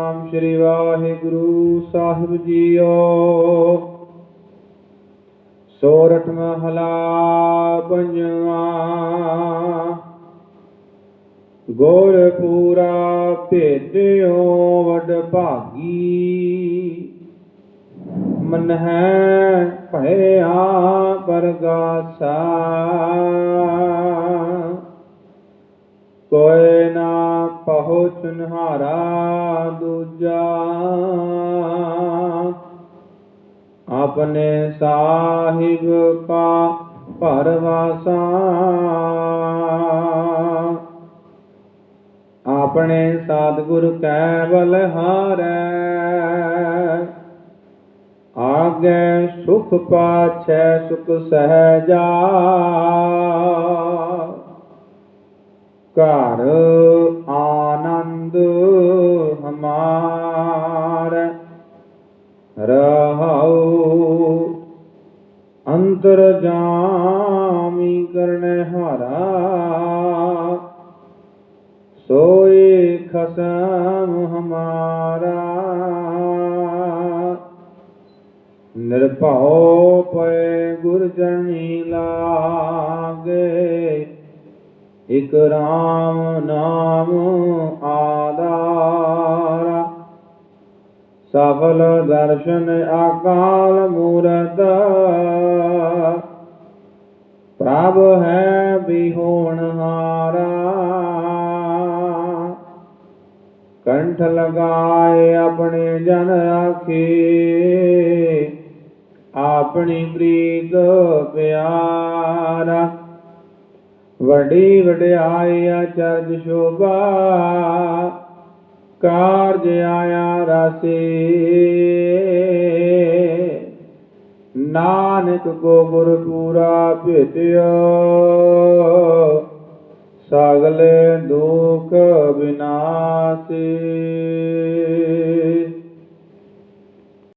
ਨਾਮ ਸ੍ਰੀ ਵਾਹਿਗੁਰੂ ਸਾਹਿਬ ਜੀਓ। ਸੋਰਠ ਮਹਲਾ ਪੰਜਵਾ। ਗੁਰਪੂਰਾ ਭੇਟਿਓ ਵਡ ਭਾਗੀ। ਮਨ ਹੈ ਭਇਆ ਪਰਗਾਸਾ। ਕੋਇ ਨਾ ਪਹੁੰਚਨਹਾਰਾ ਦੂਜਾ ਆਪਣੇ ਸਾਹਿਬ ਕਾ ਪਰਵਾਸਾ ਆਪਣੇ ਸਤਿਗੁਰ ਕੈ ਬਲਹਾਰੈ ਆਗੇ ਸੁਖ ਪਾਛੈ ਸੁਖ ਸਹਜਾ। ਘਰ ਆਨੰਦ ਅੰਤਰ ਜਾਮੀ ਕਰਨੇ ਹਾਰਾ। ਸੋਈ ਖਸਮ ਹਮਾਰਾ। ਨਿਰਭਉ ਪਏ ਗੁਰ ਜਨੀ ਲਾਗੇ। ਇਕ ਰਾਮ ਨਾਮ ਆਧਾਰਾ। ਸਫਲ ਦਰਸ਼ਨ ਅਕਾਲ ਮੂਰਤ ਪ੍ਰਭ ਹੈ ਬਿਹੋਣ ਹਾਰਾ। ਕੰਠ ਲਗਾਏ ਆਪਣੇ ਜਨ ਆਖੇ, ਆਪਣੀ ਪ੍ਰੀਤ ਪਿਆਰਾ। ਵਡੀ ਵਡਿਆਈ ਅਚਰਜ ਸ਼ੋਭਾ, ਕਾਰਜ ਆਇਆ ਰਾਸੇ। ਨਾਨਕ ਕੋ ਗੁਰ ਪੂਰਾ ਭੇਟਿਓ ਸਗਲੇ ਦੁਖ ਬਿਨਾਸੀ।